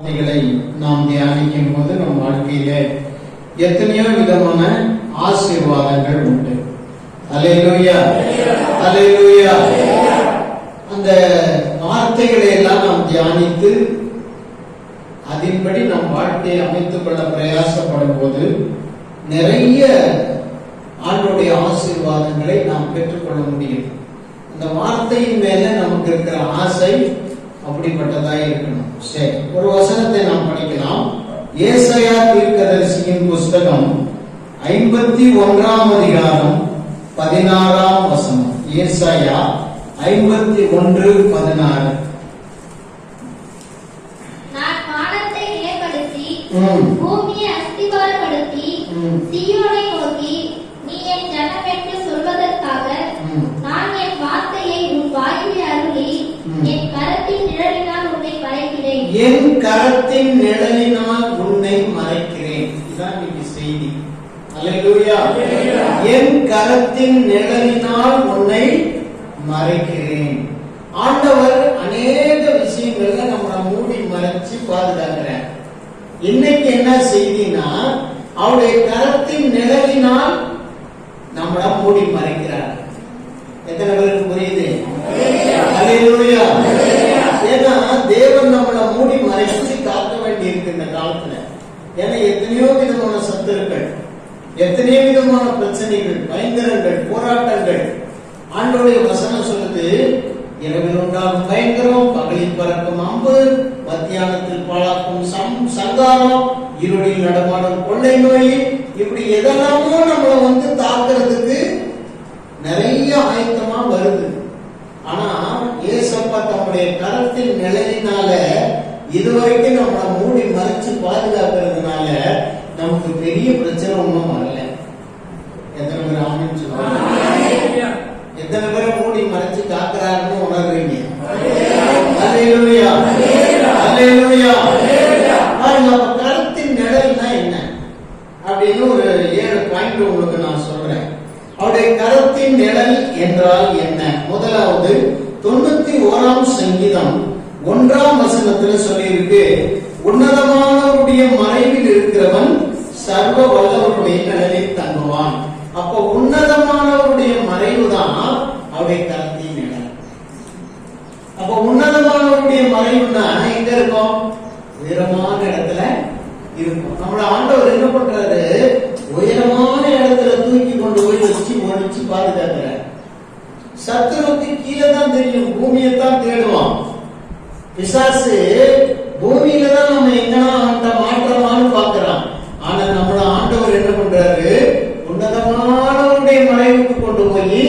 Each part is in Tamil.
வார்த்தைகளை நாம் தியானிக்கும் போது நம் வாழ்க்கையில எத்தனையோ விதமான ஆசீர்வாதங்கள் உண்டு. அலையிலுயா அலையிலுயா அந்த வார்த்தைகளை எல்லாம் நாம் தியானித்து அதன்படி நம் வாழ்க்கையை அமைத்துக் கொள்ள பிரயாசப்படும் போது நிறைய ஆண்டுடைய ஆசீர்வாதங்களை நாம் பெற்றுக்கொள்ள முடியும். அந்த வார்த்தையின் மேல நமக்கு இருக்கிற ஆசை அப்படிப்பட்டதாய் இருக்கணும் சரி ஒரு வசனத்தை நாம் படிக்கலாம் ஏசாயா தீர்க்கதரிசியின் புஸ்தகம் ஐம்பத்தி ஒன்றாம் அதிகாரம் பதினாறாம் வசனம் ஏசாயா ஐம்பத்தி ஒன்று பதினாறு. பூமியை அஸ்திபாரப்படுத்தி ம். சீயோனை நோக்கி நீ என் ஜனம் என்று சொல்வதற்காக. நான் என் வார்த்தையை உன் வாயிலே அருளி ம். என் கரத்தின் நிழலினால் உன்னை மறைக்கிறேன் என் கரத்தின் நிழலினால் உன்னை மறைக்கிறேன். இதுதான் இன்னைக்கு செய்தி. அல்லேலூயா. என் கரத்தின் நிழலினால் உன்னை மறைக்கிறேன். ஆண்டவர் அநேக விஷயங்கள்ல நம்மளை மூடி மறைச்சு பாதுகாக்கிறார். இன்னைக்கு என்ன செய்தினா அவருடைய கரத்தின் நிழலினால் நம்மள மூடி மறைக்கிறார். எத்தனை பேருக்கு புரியுது? அல்லேலூயா. ஏன்னா தேவன் நம்மளை மூடி மறைச்சு காக்க வேண்டி இருக்கு இந்த காலத்துல. ஏன்னா எத்தனையோ விதமான சத்துருக்கள் எத்தனையோ விதமான பிரச்சனைகள் பயங்கரங்கள் போராட்டங்கள். ஆண்டோடைய வசனம் சொல்லுது இரவில் உண்டாகும் பயங்கரம் பகலில் பறக்கும் அம்பு மத்தியானத்தில் பாழாக்கும் சம் சங்காரம் இருளில் நடமாடும் கொள்ளை நோய் இப்படி எதெல்லாமோ நம்மளை வந்து தாக்குறதுக்கு நிறைய ஆயத்தமா வருது. ஆனா ஏசப்பா தம்முடைய கரத்தின் நிழலினால இதுவரைக்கும் நம்மளை மூடி மறைச்சு பாதுகாக்கிறதுனால நமக்கு பெரிய பிரச்சனை ஒண்ணும் வரல. எத்தனை பேர் ஆமின்னு சொல்லுவாங்க? எத்தனை பேரை மூடி மறைச்சு காக்குறாருன்னு உணர்றீங்க? நிழல்னா என்ன? அப்படின்னு ஒரு ஏழு பாயிண்ட் உங்களுக்கு நான் சொல்றேன். அவருடைய கருத்தின் நிழல் என்றால் என்ன? முதலாவது தொண்ணூத்தி ஓராம் சங்கீதம் ஒன்றாம் வசனத்துல சொல்லியிருக்கு உன்னதமானவருடைய மறைவில் இருக்கிறவன் சர்வ வல்லவருடைய நிழலில் தங்குவான். அப்போ உன்னதமானவருடைய மறைவு தான் அவருடைய கரத்தின் நிழல் அப்ப உன்னதமானவருடைய மறைவுன்னா எங்க இருக்கும்? உயரமான இடத்துல இருக்கும். நம்மள ஆண்டவர் என்ன பண்றாரு? உயரமான இடத்துல தூக்கி கொண்டு போய் வச்சு ஒழிச்சு பாதுகாக்கிறார். சத்துருக்கு கீழே தான் தெரியும் பூமியை தான் தேடுவான். பிசாசு பூமியில தான் நம்ம எங்கன்னா அந்த மாற்றமானு பாக்குறான் ஆனா நம்மள ஆண்டவர் என்ன பண்றாரு? உன்னதமானவருடைய மறைவுக்கு கொண்டு போய்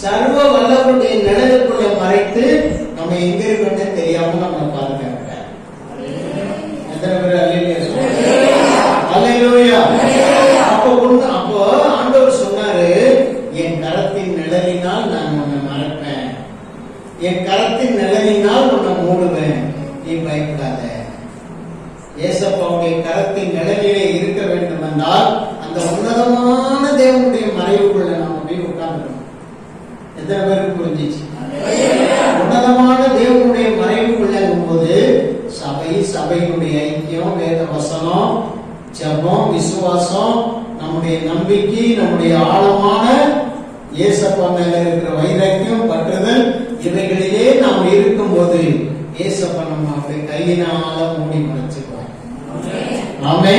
சர்வ வல்லவருடைய நிழலுக்குள்ள மறைத்து நம்ம எங்க இருக்கோம்னே தெரியாம நம்ம பாதுகாக்கிறார். எத்தனை பேர் அல்லேலூயா. அப்போ ஒண்ணு அப்போ ஆண்டவர் சொன்னாரு என் கரத்தின் நிழலினால் நான் என் கரத்தின் நிழலினால் உன்னை மூடுவேன். நீ பயப்படாத. ஏசப்பாவுடைய கரத்தின் நிழலிலே இருக்க வேண்டும் என்றால் அந்த உன்னதமான தேவனுடைய மறைவுக்குள்ள நாம் போய் உட்கார்ந்துக்கணும். எத்தனை பேருக்கு புரிஞ்சிச்சு? உன்னதமான தேவனுடைய மறைவுக்குள்ள போது சபை சபையினுடைய ஐக்கியம் வேத வசனம் ஜபம் விசுவாசம் நம்முடைய நம்பிக்கை நம்முடைய ஆழமான ஏசப்பா மேல இருக்கிற வைராக்கியம் பற்றுதல் இவைகளிலே நாம் இருக்கும்போது ஏசப்ப நம்ம அப்படி கையினால மூடி மறைச்சுக்குவோம். ஆமே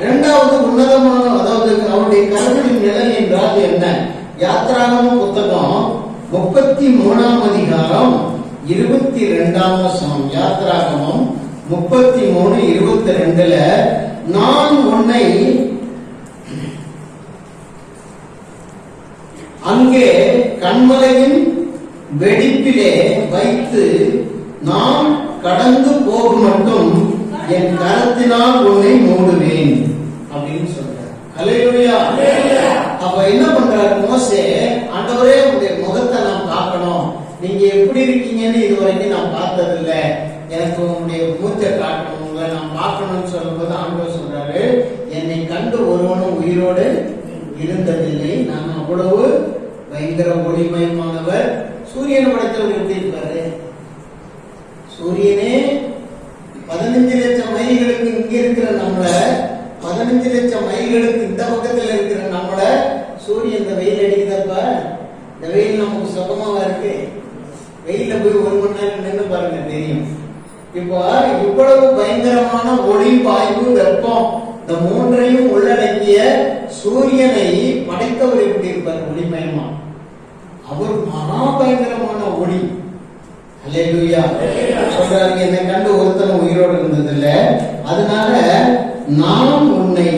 இரண்டாவது உன்னதமான அதாவது அவருடைய கருவின் நிலை என்றால் என்ன? யாத்ராகம புத்தகம் முப்பத்தி மூணாம் அதிகாரம் இருபத்தி ரெண்டாம் வசனம். யாத்ராகமம் முப்பத்தி மூணு இருபத்தி ரெண்டுல நான் உன்னை அங்கே கண்மலையின் வெடிப்பிலே வைத்து நான் கடந்து போக மட்டும் என் கரத்தினால் உன்னை மூடுவேன் அப்படின்னு சொல்றார். அல்லேலூயா. அப்ப என்ன பண்றாரு மோசே? ஆண்டவரே உங்களுடைய முகத்தை நான் பார்க்கணும். நீங்க எப்படி இருக்கீங்கன்னு இதுவரைக்கும் நான் பார்த்தது இல்ல எனக்கு உங்களுடைய மூச்சை காட்டணும். உங்களை நான் பார்க்கணும்னு சொல்லும்போது ஆண்டவர் சொல்றாரு என்னை கண்டு ஒருவனும் உயிரோடு இருந்ததில்லை. நான் அவ்வளவு பயங்கர ஒளிமயமானவர். சூரியன் படைத்தவர் எப்படி இருப்பாரு? சூரியனே பதினஞ்சு லட்சம் மைல்களுக்கு இங்க இருக்கிற நம்மள பதினஞ்சு லட்சம் மைல்களுக்கு இந்த பக்கத்துல இருக்கிற நம்மள சூரியன் இந்த வெயில் அடிக்குதப்ப? இந்த வெயில் நமக்கு சுகமாவா இருக்கு? வெயில போய் ஒரு மணி நேரம் நின்று பாருங்க தெரியும். இப்போ இவ்வளவு பயங்கரமான ஒளி வாயு வெப்பம் இந்த மூன்றையும் உள்ளடக்கிய சூரியனை படைத்தவர் எப்படி இருப்பார்? ஒளிமயமா. அவர் மகா பயங்கரமான ஒளி. அல்லேலூயா. சொல்றாரு என்னை கண்டு ஒருத்தன உயிரோடு இருந்தது இல்ல அதனால நான் உன்னை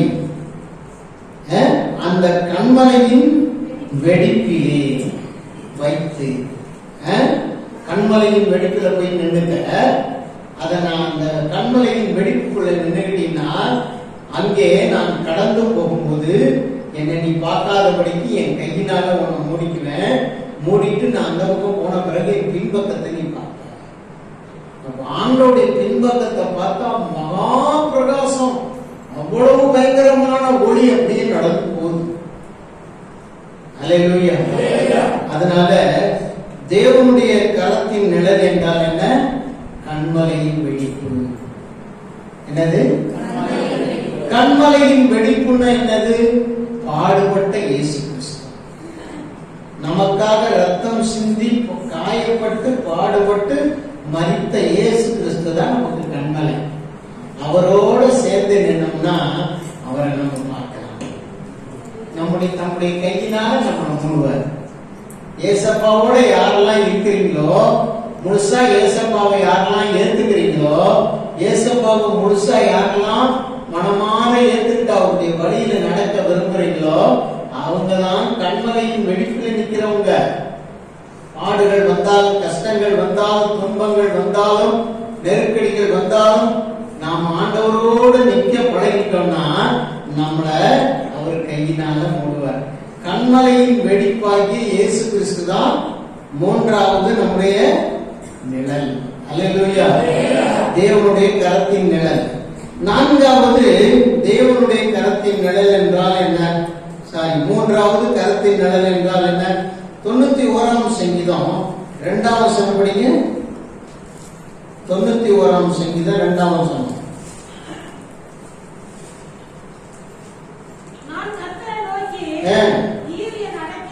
அந்த கண்மலையின் வெடிப்பிலே வைத்து கண்மலையின் வெடிப்புல போய் நின்றுக்க. அத நான் அந்த கண்மலையின் வெடிப்புக்குள்ள நின்னுக்கிட்டீங்கன்னா அங்கே நான் கடந்து போகும்போது என்னை நீ பார்க்காதபடிக்கு என் கையினால உன்னை மூடிக்குவேன். மூடிட்டு நான் அந்த பக்கம் போன பிறகு பின்பக்கத்தை நீ அப்ப ஆண்டோடைய பின்பக்கத்தை பார்த்தா மகா பிரகாசம் அவ்வளவு பயங்கரமான ஒளி அப்படியே நடந்து போகுது. அல்லேலூயா அதனால தேவனுடைய கரத்தின் நிழல் என்றால் என்ன? கண்மலையின் வெடிப்பு. என்னது? கண்மலையின் வெடிப்புன்னா என்னது? பாடுபட்ட இயேசு. நமக்காக ரத்தம் சிந்தி காயப்பட்டு பாடுபட்டு மறித்த இயேசு கிறிஸ்து தான் நமக்கு கண்மலை. அவரோட சேர்ந்து நின்னோம்னா அவரை நம்ம பார்க்கலாம். நம்முடைய தம்முடைய கையினால நம்ம முழுவார் ஏசப்பாவோட யாரெல்லாம் இருக்கிறீங்களோ முழுசா ஏசப்பாவை யாரெல்லாம் ஏத்துக்கிறீங்களோ ஏசப்பாவை முழுசா யாரெல்லாம் மனமான ஏத்துக்கிட்டு அவருடைய வழியில நடக்க விரும்புறீங்களோ அவங்க தான் கண்மலையின் வெடிப்பில் நிற்கிறவங்க. ஆடுகள் வந்தாலும் கஷ்டங்கள் வந்தாலும் துன்பங்கள் வந்தாலும் நெருக்கடிகள் வந்தாலும் நாம் ஆண்டவரோடு நிக்க பழகிட்டோம்னா நம்மளை அவர் கையினால மூடுவார். கண்மலையின் வெடிப்பாகி இயேசு கிறிஸ்து தான் மூன்றாவது நம்முடைய நிழல். அல்லேலூயா. தேவனுடைய கரத்தின் நிழல். நான்காவது தேவனுடைய கரத்தின் நிழல் என்றால் என்ன? மூன்றாவது கரத்தின் நிழல் என்றால் என்ன? தொண்ணூத்தி ஓராம் சங்கீதம் இரண்டாம் வசனம் படிங்க. தொண்ணூத்தி ஓராம் சங்கீதம் நோக்கி, ஆ.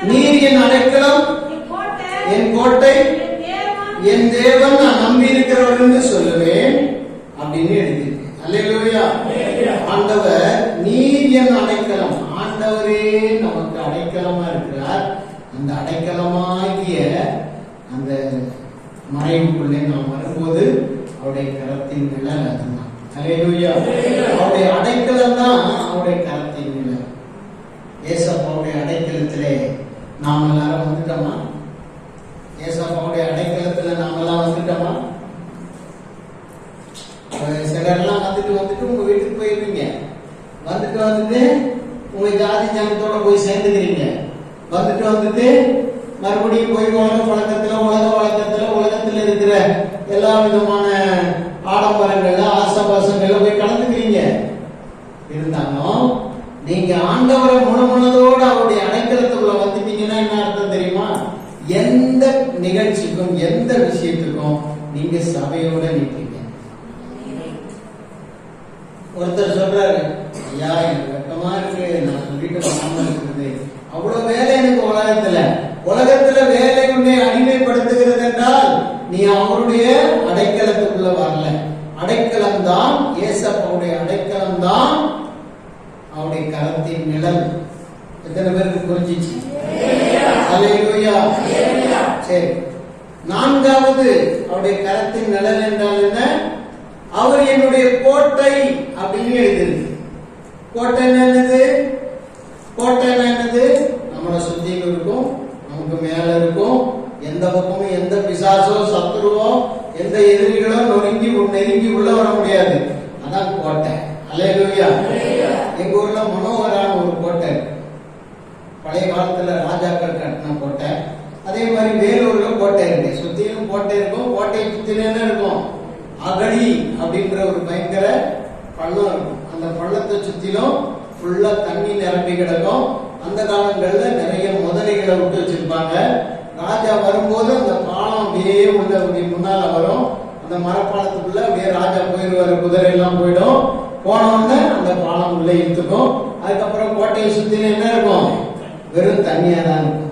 நீர் என் அடைக்கலம், என் கோட்டை, என் தேவன், நான் நம்பி இருக்கிறவர் என்று சொல்லுவேன். அப்படின்னு எழுதி. அல்லேலூயா. ஆண்டவர் நீர் என் அடைக்கலம். ஆண்டவரே நமக்கு அடைக்கலமா இருக்கிறார். அந்த அடைக்கலமாகிய அந்த மறைவுக்குள்ளே நாம் வரும்போது அவருடைய கரத்தின் நிழல் அதுதான். அல்லேலூயா அவருடைய அடைக்கலம் தான் அவருடைய கரத்தின் நிழல். ஏசப்பாவுடைய அடைக்கலத்திலே நாம் எல்லாரும் வந்துட்டோமா? ஏசப்பாவுடைய அடைக்கலத்துல நாமெல்லாம் வந்துட்டோமா? சிலர் சிலர்லாம் வந்துட்டு வந்துட்டு உங்க வீட்டுக்கு போயிருவீங்க. வந்துட்டு வந்துட்டு உங்க ஜாதி ஜனத்தோட போய் சேர்ந்துக்கிறீங்க. வந்துட்டு வந்துட்டு மறுபடியும் போய் உலக பழக்கத்துல உலக வழக்கத்துல உலகத்துல இருக்கிற எல்லா விதமான ஆடம்பரங்கள்ல ஆசபாசங்கள்ல போய் கலந்துக்கிறீங்க. இருந்தாலும் நீங்க ஆண்டவரை முழுமனதோட அவருடைய அடைக்கலத்துக்குள்ள வந்துட்டீங்கன்னா என்ன அர்த்தம் தெரியுமா? எந்த நிகழ்ச்சிக்கும் எந்த விஷயத்துக்கும் நீங்க சபையோட நிற்பீங்க ஒருத்தர் சொல்றாரு ஐயா எனக்கு வெக்கமா இருக்கு நான் சொல்லிட்டு வராம அவ்வளவு வேலை எனக்கு உலகத்துல. உலகத்துல வேலை உன்னை அடிமைப்படுத்துகிறது என்றால் நீ அவருடைய அடைக்கலத்துக்குள்ள வரல. அடைக்கலம் தான் ஏசப்பாவுடைய அடைக்கலம் தான் அவருடைய கரத்தின் நிழல். எத்தனை பேருக்கு புரிஞ்சிச்சு? சரி. நான்காவது அவருடைய கரத்தின் நிழல் என்றால் என்ன? அவர் என்னுடைய கோட்டை அப்படின்னு எழுதிருக்கு கோட்டை என்னது? கோட்டை என்னது? நம்மளை சுத்தியும் இருக்கும் நமக்கு மேல இருக்கும். எந்த பக்கமும் எந்த பிசாசோ சத்துருவோ எந்த எதிரிகளோ நொறுங்கி நெருங்கி உள்ள வர முடியாது. அதான் கோட்டை. அல்லேலூயா எங்க ஊர்ல மனோகரான ஒரு கோட்டை பழைய காலத்துல ராஜாக்கள் கட்டின கோட்டை. அதே மாதிரி வேலூர்ல கோட்டை இருக்கு. சுத்திலும் கோட்டை இருக்கும் கோட்டை சுத்திலும் இருக்கும்? அகழி அப்படின்ற ஒரு பயங்கர பள்ளம் இருக்கும். அந்த பள்ளத்தை சுத்திலும் ஃபுல்லா தண்ணி நிரம்பி கிடக்கும். அந்த காலங்கள்ல நிறைய முதலைகளை விட்டு வச்சிருப்பாங்க. ராஜா வரும்போது அந்த பாலம் அப்படியே உள்ள அப்படி முன்னால வரும். அந்த மரப்பாலத்துக்குள்ள அப்படியே ராஜா போயிடுவாரு குதிரை எல்லாம் போயிடும். போன அந்த பாலம் உள்ள இழுத்துக்கும். அதுக்கப்புறம் கோட்டையை சுத்தின என்ன இருக்கும்? வெறும் தண்ணியா தான் இருக்கும்.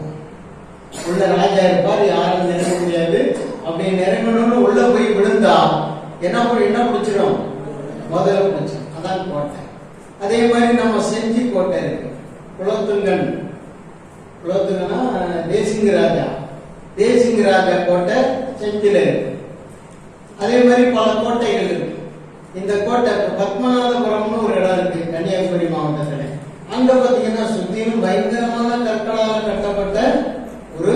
உள்ள ராஜா இருப்பார் யாரும் நெருங்க முடியாது. அப்படி நெருங்கணும்னு உள்ள போய் விழுந்தா என்ன என்ன பிடிச்சிடும் முதல்ல பிடிச்சிடும் அதான் கோட்டை. அதே மாதிரி நம்ம செஞ்சி கோட்டை இருக்கு. குலத்துங்கன். குலத்துங்கன்னா தேசிங்க ராஜா. தேசிங்க ராஜா கோட்டை செஞ்சில இருக்கு. அதே மாதிரி பல கோட்டைகள் இருக்கு. இந்த கோட்டை பத்மநாதபுரம்னு ஒரு இடம் இருக்கு கன்னியாகுமரி மாவட்டத்தில். அங்க பாத்தீங்கன்னா சுத்திலும் பயங்கரமான கற்களால் கட்டப்பட்ட ஒரு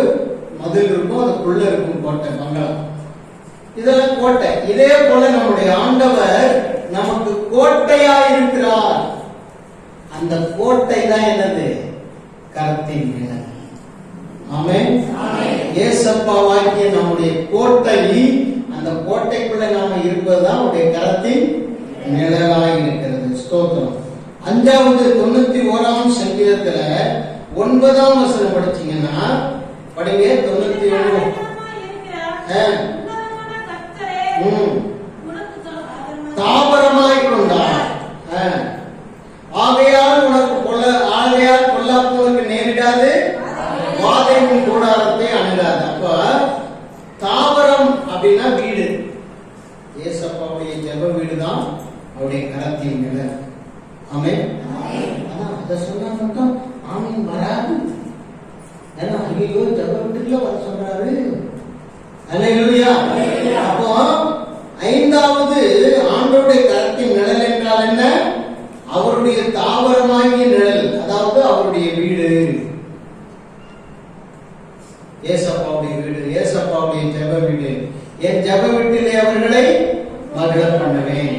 மதில் இருக்கும் அதுக்குள்ள இருக்கும் கோட்டை பங்களா இதெல்லாம் கோட்டை. இதே போல நம்முடைய ஆண்டவர் நமக்கு கோட்டையா இருக்கிறார். அந்த கோட்டை தான் என்னது? கரத்தின் நிழல் ஏசப்பா வாக்கிய நம்முடைய கோட்டை அந்த கோட்டைக்குள்ள நாம இருப்பதுதான் அவருடைய கரத்தின் நிழலாய் இருக்கிறது. ஸ்தோத்திரம். அஞ்சாவது தொண்ணூத்தி ஓராம் சங்கீதத்துல ஒன்பதாம் வசனம் படிச்சீங்கன்னா படிங்க தொண்ணூத்தி ஒண்ணு பயங்கரமாய் இருக்கிற ஆ. உன்னதமான கர்த்தரே, ம். உனக்கு சொல்- தாவரமாய் கொண்டார் ஆ. ஆகையால் உனக்கு கொல்ல ஆகையால் கொல்லாப்பு உனக்கு நேரிடாது வாதையின் கூடாரத்தை அணுகாது அப்ப தாவரம் அப்படின்னா வீடு ஏசப்பாவுடைய ஜெப வீடு தான் அவருடைய கரத்தின் நிழல் ஆமே அதான் அதை சொன்னா மட்டும் ஆமீன் வராது ஏன்னா ஐயோ ஜெப வீட்டுக்குள்ள வர சொல்றாரு அல்லேலூயா அப்போ ஐந்தாவது ஆண்டவருடைய கரத்தின் நிழல் என்றால் என்ன அவருடைய தாவரமாகிய நிழல் அதாவது அவருடைய வீடு ஏசப்பாவுடைய வீடு ஏசப்பாவுடைய ஜெப வீடு. என் ஜப வீட்டிலே அவர்களை மகிழ பண்ணுவேன்.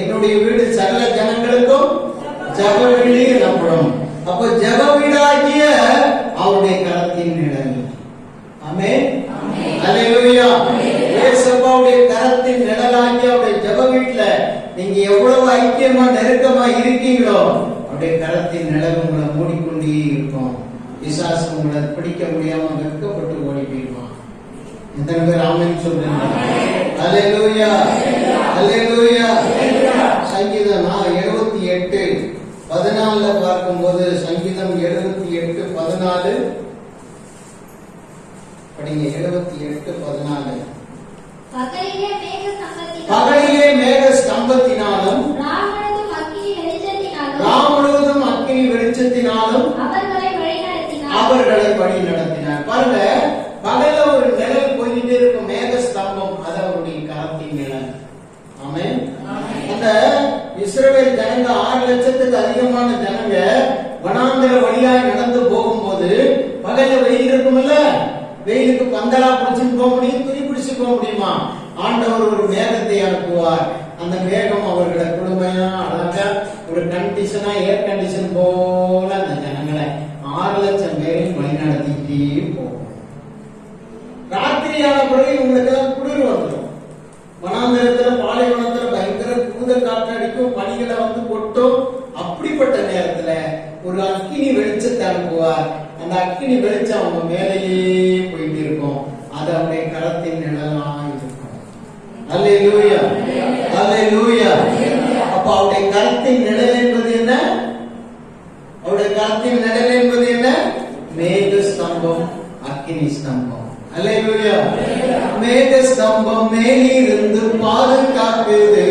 என்னுடைய வீடு சகல ஜனங்களுக்கும் ஜெப வீடு எனப்படும் அப்போ ஜெப வீடாகிய அவருடைய கரத்தின் நிழல். அமே அல்லேலூயா ஏசப்பாவுடைய கரத்தின் நிழலாகிய அவருடைய ஜப வீட்டுல நீங்க எவ்வளவு ஐக்கியமா நெருக்கமா இருக்கீங்களோ அவருடைய கரத்தின் நிழல் உங்களை மூடிக்கொண்டே இருக்கும். விசாசு உங்களை பிடிக்க முடியாம வெட்கப்பட்டு ஓடி போயிடுவான் எத்தனை பேர் ஆமென் சொல்றீங்க அல்லேலூயா. அல்லேலூயா. சங்கீதம் எழுபத்தி எட்டு பதினாலுல பார்க்கும்போது சங்கீதம் எழுபத்தி எட்டு பதினாலு. படிங்க எழுபத்தி எட்டு பதினாலு. பகலிலே மேக ஸ்தம்பத்தினாலும், அவர்களை வழி நடத்தினார். பாருங்க பகல ஒரு நிழல் போயிட்டே இருக்கும் மேக ஸ்தம்பம் அது அவருடைய கரத்தின் நிழல். ஆமே அந்த இஸ்ரேல் ஜனங்க ஆறு லட்சத்துக்கு அதிகமான ஜனங்க வனாந்திர வழியாய் நடந்து போகும்போது பகல வெயில் இருக்கும்ல வெயிலுக்கு பந்தலா பிடிச்சுட்டு போக முடியும் துணி பிடிச்சு போக முடியுமா? ஆண்டவர் ஒரு மேகத்தை அனுப்புவார். அந்த மேகம் அவர்களை குழுமையா அழகா ஒரு கண்டிஷனா ஏர் கண்டிஷன் போல அந்த ஜனங்களை ஆறு லட்சம் பேரையும் வழி நடத்திக்கிட்டே போகும். ராத்திரியான பிறகு இவங்களுக்கு எல்லாம் குளிர் வந்துடும். வனாந்திரத்துல பாலைவனத்துல பயங்கர பூத காற்று அடிக்கும் பணிகளை வந்து கொட்டும். அப்படிப்பட்ட நேரத்துல ஒரு அக்கினி வெளிச்சத்தை அனுப்புவார் அந்த அக்கினி வெளிச்சம் அவங்க மேலேயே போயிட்டு இருக்கும். அது அவருடைய கரத்தின் நிழலா இருக்கும். அல்லேலூயா. அல்லேலூயா. அப்ப அவருடைய கரத்தின் நிழல் என்பது என்ன? அவருடைய கரத்தின் நிழல் என்பது என்ன மேக ஸ்தம்பம் அக்கினி ஸ்தம்பம். மேக ஸ்தம்பம் மேலிருந்து பாதுகாக்குது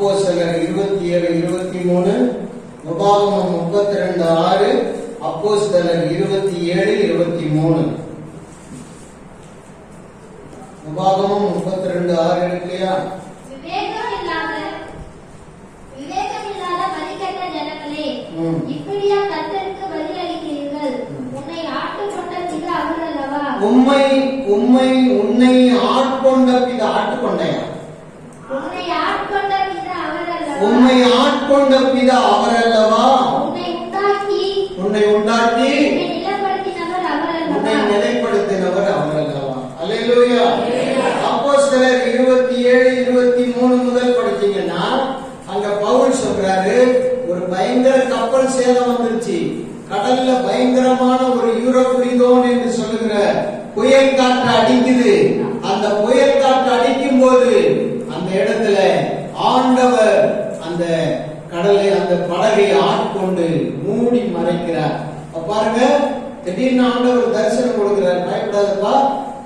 அப்போ சிலர் இருபத்தி ஏழு இருபத்தி மூணு உபாகமம் முப்பத்தி ரெண்டு ஆறு அப்போ சிலர் இருபத்தி ஏழு இருபத்தி மூணு உபாகமம் முப்பத்தி ரெண்டு ஆறு இருக்கு இல்லையா உம்மை உம்மை உன்னை ஆட்கொண்ட பித ஆட்டுக்கொண்டையா? உன்னை உம்மை ஆட்கொண்ட பிதா அவர் அல்லவா உன்னை உண்டாக்கி உன்னை நிலப்படுத்தினவர் அவர் அல்லவா அல்லவா அல்லேலூயா. அப்போஸ்தலர் இருபத்தி ஏழு இருபத்தி மூணு முதல் படிச்சீங்கன்னா அங்க பவுல் சொல்றாரு ஒரு பயங்கர கப்பல் சேதம் வந்துருச்சு. கடல்ல பயங்கரமான ஒரு யூரோகுடிதோன் என்று சொல்லுகிற புயல் காற்று அடிக்குது. அந்த புயல் காற்று அடிக்கும் போது அந்த இடத்துல ஆண்டவர் அந்த கடலை அந்த படகை ஆட்கொண்டு மூடி மறைக்கிறார். அப்ப பாருங்க திடீர்னு ஆண்டவர் தரிசனம் கொடுக்கிறார். பயப்படாதப்பா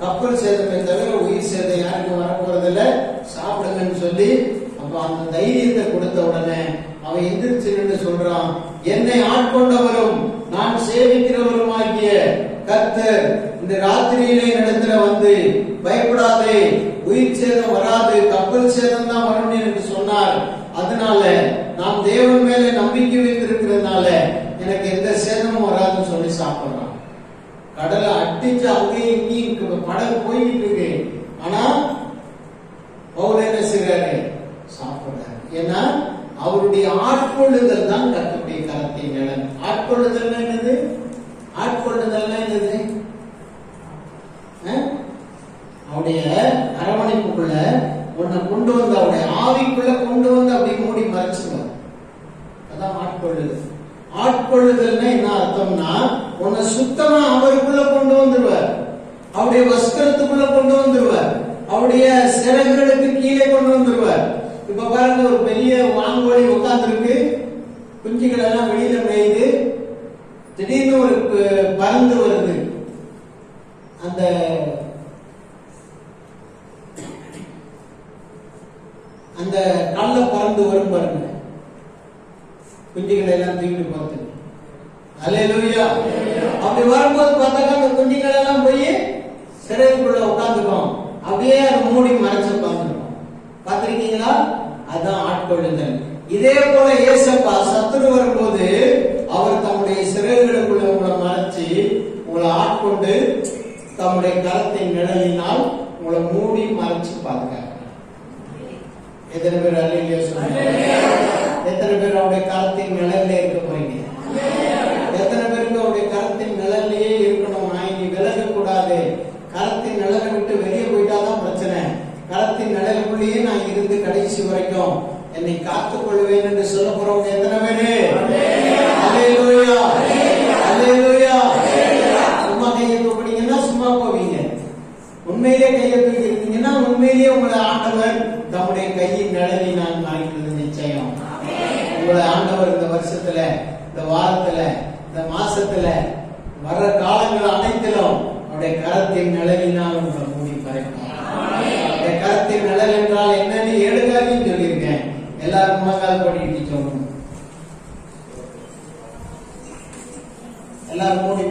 கப்பல் சேதமே தவிர உயிர் சேதம் யாருக்கும் வரப்போறது இல்ல சாப்பிடுங்கன்னு சொல்லி அப்ப அந்த தைரியத்தை கொடுத்த உடனே அவன் எந்திரிச்சு நின்று சொல்றான் என்னை ஆட்கொண்டவரும் நான் சேவிக்கிறவரும் ஆகிய கர்த்தர் இந்த ராத்திரியிலே இடத்துல வந்து பயப்படாதே உயிர் சேதம் வராது கப்பல் சேதம் தான் வரணும் என்று சொன்னார். அதனால நாம் தேவன் மேல நம்பிக்கை வைத்திருக்கிறதுனால எனக்கு எந்த சேதமும் வராதுன்னு சொல்லி சாப்பிடுறான் கடலை அட்டிச்சு அங்கேயும் இங்கேயும் படகு போய்கிட்டு இருக்கு. ஆனா பவுல் என்ன செய்யறாரு சாப்பிடுறாரு. ஏன்னா அவருடைய ஆட்கொள்ளுதல் தான் கத்துடைய கரத்தின் நிலம் ஆட்கொள்ளுதல் என்னது ஆட்கொள்ளுதல் என்னது அஹ்? அவருடைய அரவணைப்புக்குள்ள உன்னை கொண்டு வந்து அவருடைய ஆவிக்குள்ள கொண்டு வந்து அப்படி மூடி மறைச்சுவார் அதான் ஆட்கொள்ளுதல் பார்த்தோம்னா அர்த்தம்னா உன்னை சுத்தமா அவருக்குள்ள கொண்டு வந்துருவார். அவருடைய வஸ்திரத்துக்குள்ள கொண்டு வந்துருவார். அவருடைய சிறகுகளுக்கு கீழே கொண்டு வந்துருவார். இப்ப பாருங்க ஒரு பெரிய வான்கோழி உட்கார்ந்துருக்கு குஞ்சுகள் எல்லாம் வெளியில மேயுது. திடீர்னு ஒரு பறந்து வருது. அந்த அந்த கல்ல பறந்து வரும் பாருங்க. குஞ்சுகளை எல்லாம் தூக்கிட்டு பார்த்து அல்லேலூயா அப்படி வரும்போது பார்த்தாக்கா அந்த குஞ்சுகள் எல்லாம் போய் சிறைக்குள்ள உட்காந்துக்கும் அப்படியே அதை மூடி மறைச்சு உட்காந்துருக்கும் பார்த்திருக்கீங்களா? அதான் ஆட்கொள்ளுதல். இதே போல ஏசப்பா சத்துரு வரும்போது அவர் தம்முடைய சிறைகளுக்குள்ள உங்களை மறைச்சு உங்களை ஆட்கொண்டு தம்முடைய கரத்தின் நிழலினால் உங்களை மூடி மறைச்சு பாதுகாக்கிறார் எத்தனை பேர் சொல்லுங்க? எத்தனை பேர் அவருடைய கரத்தின் நிழல்ல இருக்க போறீங்க எத்தனை பேருக்கு அவருடைய கரத்தின் நிழல்லையே இருக்கணும் நான் இனி விலக கூடாது கரத்தின் நிழலை விட்டு வெளியே போயிட்டாதான் பிரச்சனை கரத்தின் நிழலுக்குள்ளேயே நான் இருந்து கடைசி வரைக்கும் என்னை காத்துக் கொள்வேன் என்று சொல்ல போறவங்க எத்தனை பேரு? அல்லேலூயா சும்மா கையை தூக்குனீங்கன்னா சும்மா போவீங்க. உண்மையிலே கையை தூக்கி இருந்தீங்கன்னா உண்மையிலேயே உங்களை ஆண்டவர் தம்முடைய கையின் நிழலினால் மறைக்கிறது நிச்சயம். உங்களை ஆண்டவர் இந்த வருஷத்துல இந்த வாரத்துல இந்த மாசத்துல வர்ற காலங்கள் அனைத்திலும் அவருடைய கரத்தின் நிழலினால் உங்களை எல்லாரும் முழங்கால் படிக்கிட்டு சொல்லணும் எல்லாரும் மூடி